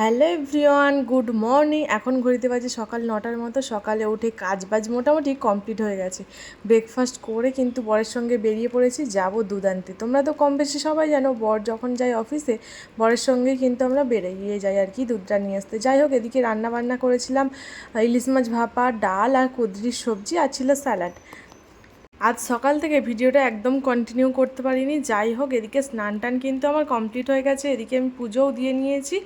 Hello everyone, good morning. এখন ঘড়িতে বাজে সকাল নটার মতো। সকালে উঠে কাজ বাজ মোটামুটি কমপ্লিট হয়ে গেছে। ব্রেকফাস্ট করে কিন্তু বরের সঙ্গে বেরিয়ে পড়েছি, যাব দুদান্তে। তোমরা তো কম বেশি সবাই জানো, বর যখন যায় অফিসে, বরের সঙ্গেই কিন্তু আমরা বেরিয়ে যাই আর কি, দুধটা নিয়ে আসতে। যাই হোক, এদিকে রান্না বান্না করেছিলাম ইলিশ মাছ ভাপা, ডাল আর কুদরির সবজি আর ছিল স্যালাড। আজ সকাল থেকে ভিডিওটা একদম কন্টিনিউ করতে পারিনি। যাই হোক, এদিকে স্নান টান কিন্তু আমার কমপ্লিট হয়ে গেছে। এদিকে আমি পুজোও দিয়ে নিয়েছি।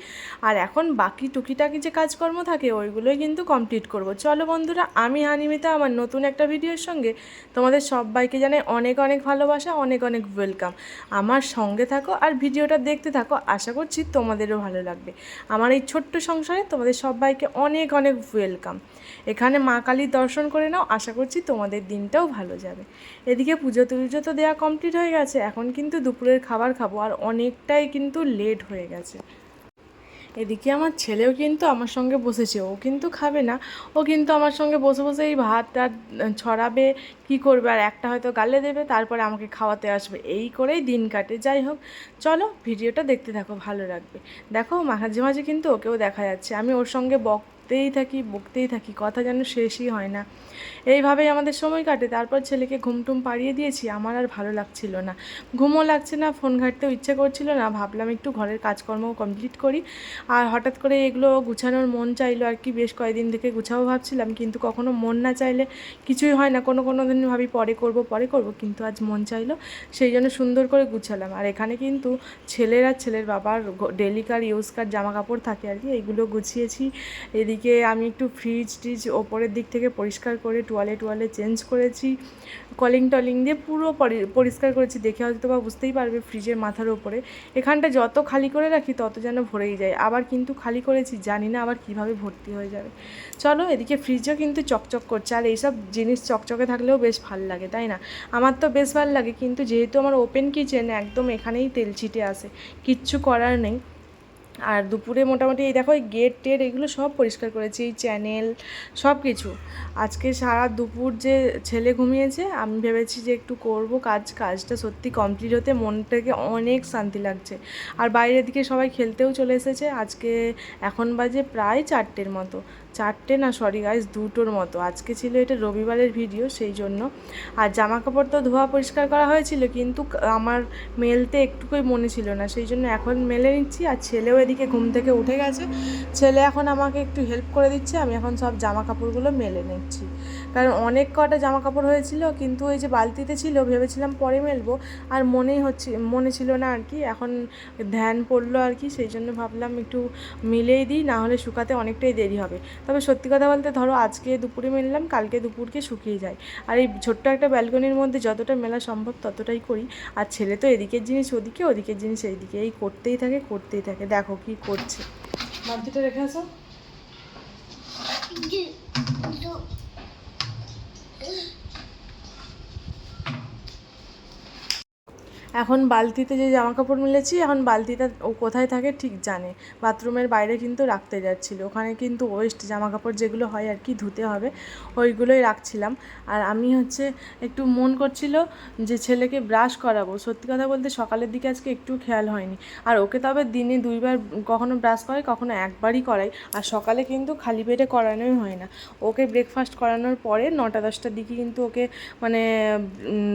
আর এখন বাকি টুকিটাকি যে কাজকর্ম থাকে, ওইগুলোই কিন্তু কমপ্লিট করব। চলো বন্ধুরা, আমি হানিমিতা, আমার নতুন একটা ভিডিওর সঙ্গে তোমাদের সবাইকে জানাই অনেক অনেক ভালোবাসা, অনেক অনেক ওয়েলকাম আমার সঙ্গে থাকো আর ভিডিওটা দেখতে থাকো। আশা করছি তোমাদেরও ভালো লাগবে। আমার এই ছোট্ট সংসারে তোমাদের সবাইকে অনেক অনেক ওয়েলকাম এখানে মা কালীর দর্শন করে নাও। আশা করছি তোমাদের দিনটাও ভালো যাবে। এদিকে পুজো টুজো তো দেওয়া কমপ্লিট হয়ে গেছে। এখন কিন্তু দুপুরের খাবার খাব আর অনেকটাই কিন্তু লেট হয়ে গেছে। এদিকে আমার ছেলেও কিন্তু আমার সঙ্গে বসেছে। ও কিন্তু খাবে না। ও কিন্তু আমার সঙ্গে বসে বসে এই ভাত টাত ছড়াবে, কি করবে আর একটা হয়তো গালে দেবে, তারপরে আমাকে খাওয়াতে আসবে। এই করেই দিন কাটে। যাই হোক, চলো ভিডিওটা দেখতে থাকো, ভালো লাগবে। দেখো, মাঝে মাঝে কিন্তু ওকেও দেখা যাচ্ছে। আমি ওর সঙ্গে বকতেই থাকি বকতেই থাকি, কথা যেন শেষই হয় না। এইভাবেই আমাদের সময় কাটে। তারপর ছেলেকে ঘুমটুম পাড়িয়ে দিয়েছি, আমার আর ভালো লাগছিল না। ঘুমও লাগছে না, ফোন ঘাঁটতেও ইচ্ছে করছিল না, ভাবলাম একটু ঘরের কাজকর্ম কমপ্লিট করি। আর হঠাৎ করে এগুলো গুছানোর মন চাইলো আর কি, বেশ কয়েকদিন থেকে গুছাবো ভাবছিলাম, কিন্তু কখনো মন না চাইলে কিছুই হয় না। কোনো কোনো দিন ভাবি পরে করব পরে করব, কিন্তু আজ মন চাইলো, সেই জন্য সুন্দর করে গুছালাম। আর এখানে কিন্তু ছেলের আর ছেলের বাবার ডেলিকার ইউজকার জামা কাপড় থাকে আর কি, এইগুলো গুছিয়েছি। এদিকে আমি একটু ফ্রিজ টিজ ওপরের দিক থেকে পরিষ্কার করে টোয়ালে টোয়ালে চেঞ্জ করেছি। কলিং টলিং দিয়ে পরি- পরিষ্কার করেছি। দেখে হয়তো বা বুঝতেই পারবে ফ্রিজের মাথার ওপরে। এখানটা যত খালি করে রাখি, তত যেন ভরেই যায়। আবার কিন্তু খালি করেছি, জানি না আবার কীভাবে ভর্তি হয়ে যাবে। চলো এদিকে ফ্রিজও কিন্তু চকচক করছে। আর এইসব জিনিস চকচকে থাকলেও বেশ ভালো লাগে, তাই না? আমার তো বেশ ভালো লাগে, কিন্তু যেহেতু আমার ওপেন কিচেন একদম এখানেই তেল ছিটে আসে কিচ্ছু করার নেই। আর দুপুরে মোটামুটি এই দেখো এই গেট টেট এগুলো সব পরিষ্কার করেছি চ্যানেল সব কিছু। আজকে সারা দুপুর যে ছেলে ঘুমিয়েছে, আমি ভেবেছি যে একটু করব কাজ, কাজটা সত্যি কমপ্লিট হতে মনটাকে অনেক শান্তি লাগছে। আর বাইরের দিকে সবাই খেলতেও চলে এসেছে, আজকে এখন বাজে প্রায় চারটের মতো। চারটে না সরি গাইজ দুটোর মতো। আজকে ছিল এটা রবিবারের ভিডিও সেই জন্য। আর জামা কাপড় তো ধোয়া পরিষ্কার করা হয়েছিল, কিন্তু আমার মেলতে একটুকুই মনে ছিল না, সেই জন্য এখন মেলে নিচ্ছি। আর ছেলেও এদিকে ঘুম থেকে উঠে গেছে। ছেলে এখন আমাকে একটু হেল্প করে দিচ্ছে, আমি এখন সব জামা কাপড়গুলো মেলে নিচ্ছি। কারণ অনেক কটা জামা কাপড় হয়েছিল, কিন্তু ওই যে বালতিতে ছিল, ভেবেছিলাম পরে মেলবো, আর মনেই হচ্ছে, মনে ছিল না আর কি। এখন ধ্যান পড়ল আর কি, সেই জন্য ভাবলাম একটু মিলেই দিই, না হলে শুকাতে অনেকটাই দেরি হবে। তবে সত্যি কথা বলতে ধরো, আজকে দুপুরে মেললাম, কালকে দুপুরকে শুকিয়ে যায়। আর এই ছোট্ট একটা ব্যালকনির মধ্যে যতটা মেলা সম্ভব ততটাই করি। আর ছেলে তো এদিকের জিনিস ওদিকে, ওদিকের জিনিস এইদিকে। এই করতেই থাকে করতেই থাকে। দেখো কি করছে। বালতিটা রেখে আসো। এখন বালতিতে যে জামা কাপড় মিলেছি, এখন বালতিটা ও কোথায় থাকে ঠিক জানে। বাথরুমের বাইরে কিন্তু রাখতে যাচ্ছিল। ওখানে কিন্তু ওয়েস্ট জামা কাপড় যেগুলো হয় আর কি ধুতে হবে, ওইগুলোই রাখছিলাম। আর আমি হচ্ছে একটু মন করছিল যে ছেলেকে ব্রাশ করাবো। সত্যি কথা বলতে সকালের দিকে আজকে একটু খেয়াল হয়নি। আর ওকে তবে দিনে দুইবার কখনো ব্রাশ করে, কখনো একবারই করাই। আর সকালে কিন্তু খালি পেটে করানোই হয় না। ওকে ব্রেকফাস্ট করানোর পরে নটা দশটার দিকে কিন্তু ওকে মানে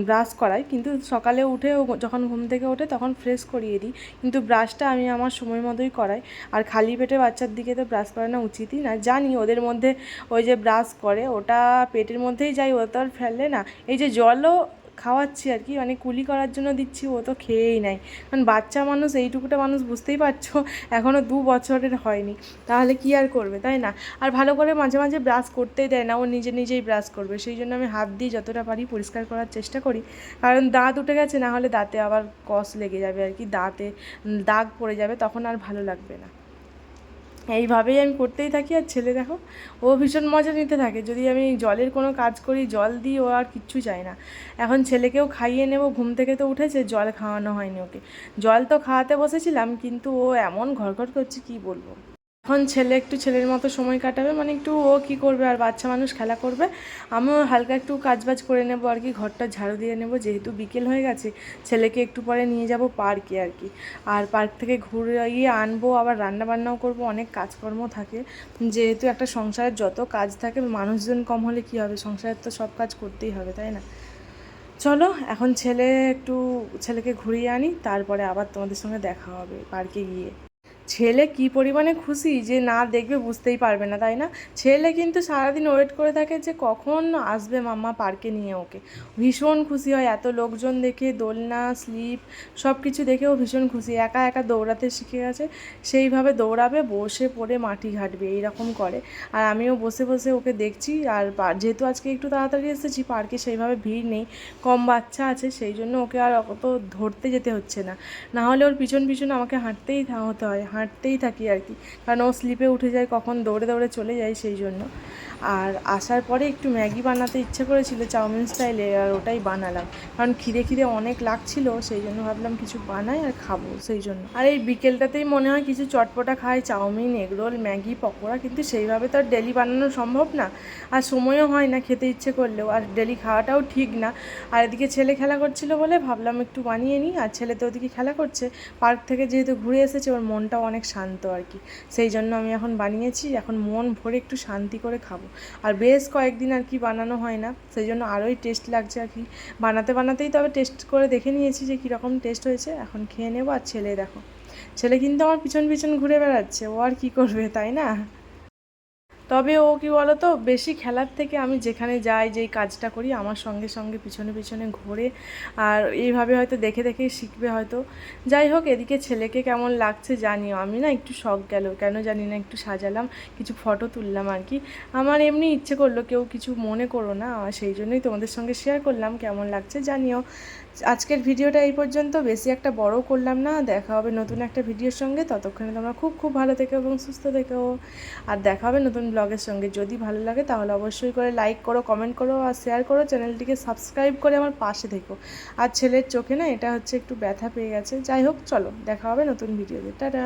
ব্রাশ করাই। কিন্তু সকালে উঠে ও যখন ঘুম থেকে ওঠে তখন ফ্রেশ করিয়ে দিই। কিন্তু ব্রাশটা আমি আমার সময় মতোই করাই। আর খালি পেটে বাচ্চার দিকে তো ব্রাশ করানো উচিতই না। জানি ওদের মধ্যে ওই যে ব্রাশ করে, ওটা পেটের মধ্যেই যাই ও তো আর ফেলে না। এই যে জলও খাওয়াচ্ছি আর কি মানে কুলি করার জন্য দিচ্ছি, ও তো খেয়েই নাই। কারণ বাচ্চা মানুষ, এইটুকুটা মানুষ বুঝতেই পারছ এখনও দু বছরের হয়নি। তাহলে কি আর করবে, তাই না? আর ভালো করে মাঝে মাঝে ব্রাশ করতেই দেয় না, ও নিজে নিজেই ব্রাশ করবে। সেই জন্য আমি হাত দিয়ে যতটা পারি পরিষ্কার করার চেষ্টা করি। কারণ দাঁত উঠে গেছে, না হলে দাঁতে আবার কস লেগে যাবে আর কি, দাঁতে দাগ পড়ে যাবে, তখন আর ভালো লাগবে না। এইভাবেই আমি করতেই থাকি। আর ছেলে দেখো, ও ভীষণ মজা নিতে থাকে। যদি আমি জলের কোনো কাজ করি, জল দিই, ও আর কিচ্ছু চায় না। এখন ছেলেকেও খাইয়ে নেব, ঘুম থেকে তো উঠেছে, জল খাওয়ানো হয়নি ওকে। জল তো খাওয়াতে বসেছিলাম, কিন্তু ও এমন ঘরঘর করছে, কি বলব? এখন ছেলে একটু ছেলের মতো সময় কাটাবে মানে একটু ও কি করবে আর বাচ্চা মানুষ খেলা করবে, আমিও হালকা একটু কাজবাজ করে নেব আর কি, ঘরটা ঝাড়ু দিয়ে নেব, যেহেতু বিকেল হয়ে গেছে, ছেলেকে একটু পরে নিয়ে যাব পার্কে আর কি। আর পার্ক থেকে ঘুরে গিয়ে আনব, আবার রান্না বান্নাও করব, অনেক কাজকর্ম থাকে। যেহেতু একটা সংসারের যত কাজ থাকে, মানুষজন কম হলে কি হবে? সংসারের তো সব কাজ করতেই হবে, তাই না? চলো, এখন ছেলে একটু ছেলেকে ঘুরিয়ে আনি, তারপরে আবার তোমাদের সঙ্গে দেখা হবে পার্কে গিয়ে। ছেলে কি পরিমাণে খুশি যে না দেখবে বুঝতেই পারবে না, তাই না? ছেলে কিন্তু সারাদিন ওয়েট করে থাকে যে কখন আসবে মাম্মা পার্কে নিয়ে ওকে। ভীষণ খুশি হয়, এত লোকজন দেখে, দোলনা স্লিপ সব কিছু দেখেও ভীষণ খুশি। একা একা দৌড়াতে শিখে গেছে, সেইভাবে দৌড়াবে, বসে পড়ে মাটি ঘাটবে, এইরকম করে। আর আমিও বসে বসে ওকে দেখছি, আর যেহেতু আজকে একটু তাড়াতাড়ি এসেছি পার্কে সেইভাবে ভিড় নেই, কম বাচ্চা আছে, সেই জন্য ওকে আর অত ধরতে যেতে হচ্ছে না। না হলে ওর পিছন পিছন আমাকে হাঁটতেই হতে হয় হাঁটতেই থাকি আর কি। কারণ ও স্লিপে উঠে যায়, কখন দৌড়ে দৌড়ে চলে যায় সেই জন্য। আর আসার পরে একটু ম্যাগি বানাতে ইচ্ছে করেছিল, চাউমিন স্টাইলে আর ওটাই বানালাম। কারণ খিদে খিদে অনেক লাগছিল, সেই জন্য ভাবলাম কিছু বানাই আর খাব সেই জন্য। আর এই বিকেলটাতেই মনে হয় কিছু চটপটা খাই, চাউমিন, এগরোল, ম্যাগি, পকোড়া, কিন্তু সেইভাবে তো আর ডেলি বানানো সম্ভব না। আর সময়ও হয় না খেতে ইচ্ছে করলেও, আর ডেলি খাওয়াটাও ঠিক না। আর এদিকে ছেলে খেলা করছিল বলে ভাবলাম একটু বানিয়ে নিই, আর ছেলে তো ওদিকে খেলা করছে। পার্ক থেকে যেহেতু ঘুরে এসেছে, ওর মনটাও অনেক শান্ত আর কি। সেই জন্য আমি এখন বানিয়েছি, এখন মন ভরে একটু শান্তি করে খাব। আর বেশ কয়েকদিন আর কি বানানো হয় না, সেই জন্য আরোই টেস্ট লাগছে আর কি। বানাতে বানাতেই তবে টেস্ট করে দেখে নিয়েছি যে কীরকম টেস্ট হয়েছে, এখন খেয়ে নেব। আর ছেলে দেখো, ছেলে কিন্তু আমার পিছন পিছন ঘুরে বেড়াচ্ছে, ও আর কী করবে, তাই না? তবে ও কি বলো তো বেশি খেলার থেকে আমি যেখানে যাই, যেই কাজটা করি, আমার সঙ্গে সঙ্গে পিছনে পিছনে ঘোরে। আর এইভাবে হয়তো দেখে দেখে শিখবে হয়তো। যাই হোক, এদিকে ছেলেকে কেমন লাগছে জানিও। আমি না একটু শখ গেল, কেন জানি না, একটু সাজালাম, কিছু ফটো তুললাম আর কি। আমার এমনি ইচ্ছে করল, কেউ কিছু মনে করো না সেই জন্যই তোমাদের সঙ্গে শেয়ার করলাম, কেমন লাগছে জানিও। আজকের ভিডিওটা এই পর্যন্ত, বেশি একটা বড় করলাম না, দেখা হবে নতুন একটা ভিডিওর সঙ্গে। ততক্ষণে তোমরা খুব খুব ভালো থেকো এবং সুস্থ থেকো। আর দেখা হবে নতুন ব্লগের সঙ্গে যদি ভালো লাগে তাহলে অবশ্যই করে লাইক করো কমেন্ট করো আর শেয়ার করো। চ্যানেলটিকে সাবস্ক্রাইব করে আমার পাশে থেকো। আর ছেলের চোখে না এটা হচ্ছে একটু ব্যথা পেয়ে গেছে। যাই হোক, চলো, দেখা হবে নতুন ভিডিওতে টাটা!